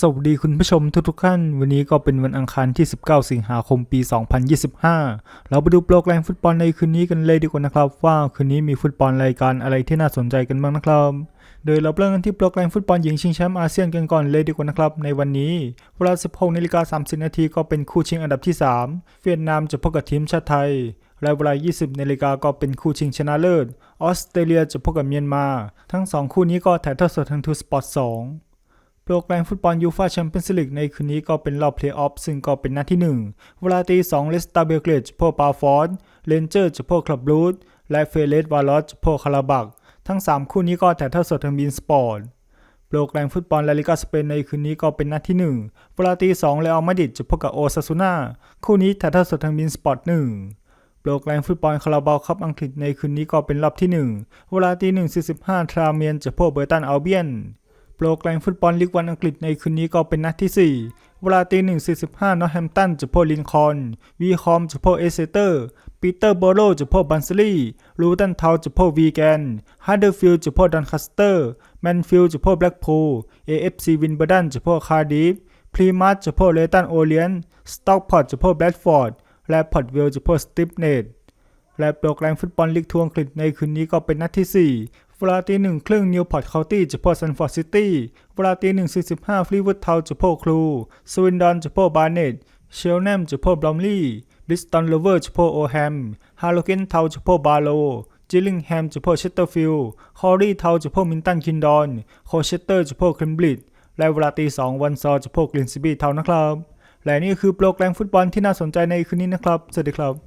สวัสดีคุณผู้ชมทุกๆท่าน วันนี้ก็เป็นวันอังคารที่ 19 สิงหาคมปี 2025 เราไปดูโปรแกรมฟุตบอลในคืนนี้กันเลยดีกว่านะครับ ว่าคืนนี้มีฟุตบอลรายการอะไรที่น่าสนใจกันบ้างนะครับ โดยเราเริ่มกันที่โปรแกรมฟุตบอลหญิงชิงแชมป์อาเซียนกันก่อนเลยดีกว่านะครับ ในวันนี้เวลา 16นาฬิกา30 นาทีก็เป็นคู่ชิงอันดับที่ 3 เวียดนามจะพบกับทีมชาติไทยและเวลา 20นาฬิกาก็เป็นคู่ชิงชนะเลิศ ออสเตรเลียจะพบกับเมียนมา ทั้งสองคู่นี้ก็ถ่ายทอดสดทางทูสปอร์ต2 โปรแกรมฟุตบอลยูฟาแชมเปี้ยนส์ลีกในคืนนี้ก็เป็นรอบเพลย์ออฟซึ่งก็เป็นนัดที่1เวลาตี2เลสตาเบลเกรดจะพบปาฟอร์ดเลนเจอร์จะพบคลับรูดและเฟเรสวาลอสจะพบคาราบัก ทั้ง 3 คู่นี้ก็ถ่ายทอดสดทางบีนสปอร์ตโปรแกรมฟุตบอลลาลิกาสเปนในคืนนี้ก็เป็นนัดที่1เวลาตี2เรอัลมาดริดจะพบกับโอซาซูนาคู่นี้ถ่ายทอดสดทางบีนสปอร์ต1โปรแกรมฟุตบอลคาราบาวคัพอังกฤษในคืนนี้ก็เป็นรอบที่1เวลาตี1.45ทราเมียนจะพบเบอร์ตันอัลเบียน โปรแกรมฟุตบอลลีกวันอังกฤษในคืนนี้ก็เป็นนัดที่ 4 เวลาตี1.45นอตแฮมตันจะพบลินคอนวีคอมจะพบเอเซเตอร์ปีเตอร์โบโรจะพบบันซิลีลูตันทาวจะพบวีแกนฮัดเดอร์ฟิลด์จะพบดันคัสเตอร์แมนฟิลด์จะพบแบล็กพูลเอฟซีวินเบอร์ดันจะพบคาร์ดิฟพรีมัสจะพบเลตันโอเลียนสต็อกพอร์ตจะพบแบดฟอร์ดและพอร์ตเวลจะพบสติปเนตและโปรแกรมฟุตบอลลีกทัวร์อังกฤษในคืนนี้ก็เป็นนัดที่ 4 เวลาตีหนึ่งครึ่งนิวพอร์ตเคานตี้จะพบซันฟอร์ดซิตี้เวลาตีหนึ่งสี่สิบห้าฟลีวูดเทาจะพบครูสวินดอนจะพบบาร์เนตเชลแนมจะพบบลอมลี่บริสตันเลเวอร์จะพบโอแฮมฮาโลเกนเทาจะพบบาโลจิลลิงแฮมจะพบเชสเตอร์ฟิลด์คอรีเทาจะพบมินตันคินดอนโคเชสเตอร์จะพบเคมบริดจ์และเวลาตีสองวันซอร์จะพบกลินซิบีเทานะครับ และนี่คือโปรแกรมฟุตบอลที่น่าสนใจในคืนนี้นะครับ สวัสดีครับ